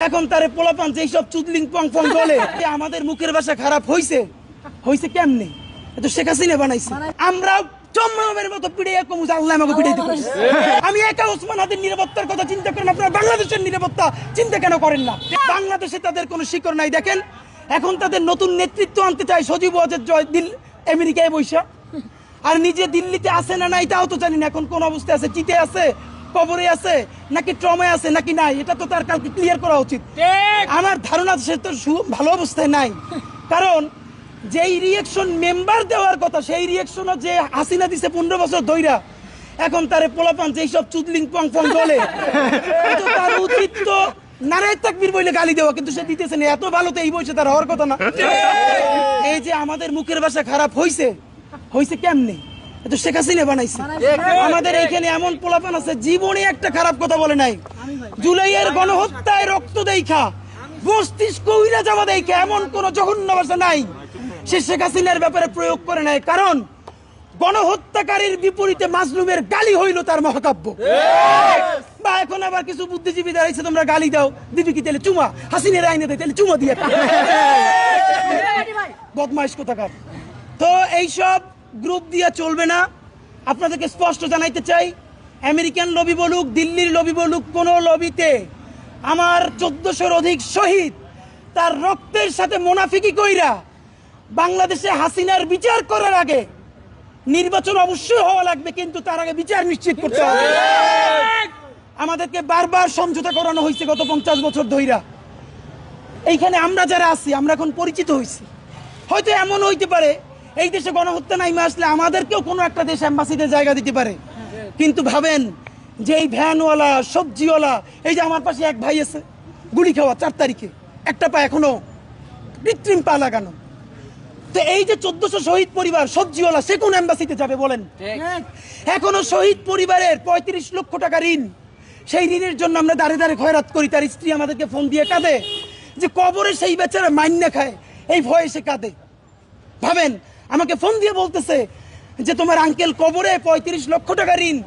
এখন তারে পোলাপান যে সব চুদলিং পং পং বলে আমাদের মুখের ভাষা খারাপ হইছে। হইছে কেমনে? এ তো শেখ হাসিনা বানাইছে। আমরা মতো পিড়ে কমু যে আল্লাহ আমাকে আমি একা ওসমান হাতের নিরাপত্তার কথা চিন্তা করেন আপনারা বাংলাদেশের নিরাপত্তা চিন্তা কেন করেন না? বাংলাদেশে তাদের কোনো শিকড় নাই দেখেন। এখন তাদের নতুন নেতৃত্ব আনতে চায় সজীব ওয়াজের জয় দিল আমেরিকায় বৈশা। আর নিজে দিল্লিতে আছে না নাই তাও তো জানি না এখন কোন অবস্থায় আছে চিতে আছে কবরে আছে নাকি ট্রমায় আছে নাকি নাই এটা তো তার কালকে ক্লিয়ার করা উচিত। আমার ধারণা সে তো ভালো অবস্থায় নাই। কারণ যেই রিয়েকশন মেম্বার দেওয়ার কথা সেই রিয়েকশনও যে হাসিনা দিছে পনেরো বছর ধইরা এখন তারে পোলাপান যেই সব চুদলিং পং পং বলে তার উচিত তো নারায় তাকবীর বইলে গালি দেওয়া কিন্তু সে দিতেছে না এত ভালো তো এই বয়সে তার হওয়ার কথা না। এই যে আমাদের মুখের ভাষা খারাপ হইছে হইছে কেমনে? তো শেখ হাসিনা বানাইছে। আমাদের এইখানে এমন পোলাপান আছে জীবনে একটা খারাপ কথা বলে নাই। জুলাইয়ের গণহত্যায় রক্ত দেখা মস্তিষ্ক উইরা যাওয়া দেখা এমন কোন জঘন্য ভাষা নাই। সে শেখ হাসিনার ব্যাপারে প্রয়োগ করে নাই কারণ গণহত্যাকারীর বিপরীতে মাজলুমের গালি হইল তার মহাকাব্য। বা এখন আবার কিছু বুদ্ধিজীবী দাঁড়াইছে তোমরা গালি দাও দিবি কি তেলে চুমা? হাসিনের আইনে দেয় তাহলে চুমা দিয়ে। বদমাইশ কোথাকার? তো এইসব গ্রুপ দিয়ে চলবে না। আপনাদেরকে স্পষ্ট জানাইতে চাই, আমেরিকান লবি বলুক, দিল্লির লবি বলুক, কোন লবিতে আমার চোদ্দশোর অধিক শহীদ তার রক্তের সাথে মোনাফিকি কইরা বাংলাদেশে হাসিনার বিচার করার আগে নির্বাচন অবশ্যই হওয়া লাগবে, কিন্তু তার আগে বিচার নিশ্চিত করতে হবে। আমাদেরকে বারবার সমঝোতা করানো হয়েছে গত পঞ্চাশ বছর ধইরা। এইখানে আমরা যারা আছি, আমরা এখন পরিচিত হয়েছি হয়তো এমন হইতে পারে এই দেশে গণহত্যা নাইমে আসলে আমাদেরকেও কোনো একটা দেশ অ্যাম্বাসিতে জায়গা দিতে পারে। কিন্তু ভাবেন যে এই ভ্যানওয়ালা সবজিওয়ালা এই যে আমার পাশে এক ভাই আছে গুলি খাওয়া চার তারিখে একটা পা এখনও কৃত্রিম পা লাগানো। তো এই যে চোদ্দশো শহীদ পরিবার সবজিওয়ালা সে কোন অ্যাম্বাসিতে যাবে বলেন? এখনও শহীদ পরিবারের পঁয়ত্রিশ লক্ষ টাকা ঋণ। সেই ঋণের জন্য আমরা দাঁড়ে দাঁড়ে খয়রাত করি তার স্ত্রী আমাদেরকে ফোন দিয়ে কাঁদে যে কবরে সেই বেচারা মান্য খায় এই ভয়ে সে কাঁদে। ভাবেন আমাকে ফোন দিয়ে বলতেছে যে তোমার আঙ্কেল কবরে পঁয়ত্রিশ লক্ষ টাকা ঋণ।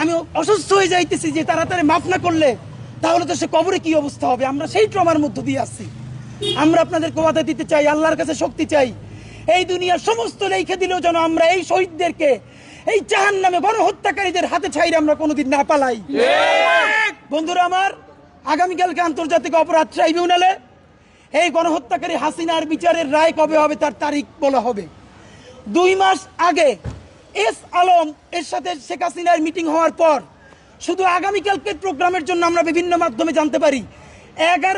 আমি অসুস্থ হয়ে যাইতেছি যে তাড়াতাড়ি মাফ না করলে তাহলে তো সে কবরে কি অবস্থা হবে? আমরা সেই ট্রমার মধ্য দিয়ে আসছি আমরা আপনাদের কথা দিতে চাই আল্লাহর কাছে শক্তি চাই। এই দুনিয়ার সমস্ত লেখে দিলেও যেন আমরা এই শহীদদেরকে এই জাহান নামে গণহত্যাকারীদের হাতে ছাইরে আমরা কোনোদিন না পালাই। বন্ধুরা আমার আগামীকালকে আন্তর্জাতিক অপরাধ ট্রাইব্যুনালে এই গণহত্যাকারী হাসিনার বিচারের রায় কবে হবে তার তারিখ বলা হবে। দুই মাস আগে এস আলম এর সাথে শেখ হাসিনার মিটিং হওয়ার পর, শুধু আগামীকালকে প্রোগ্রামের জন্য আমরা বিভিন্ন মাধ্যমে জানতে পারি, এগারো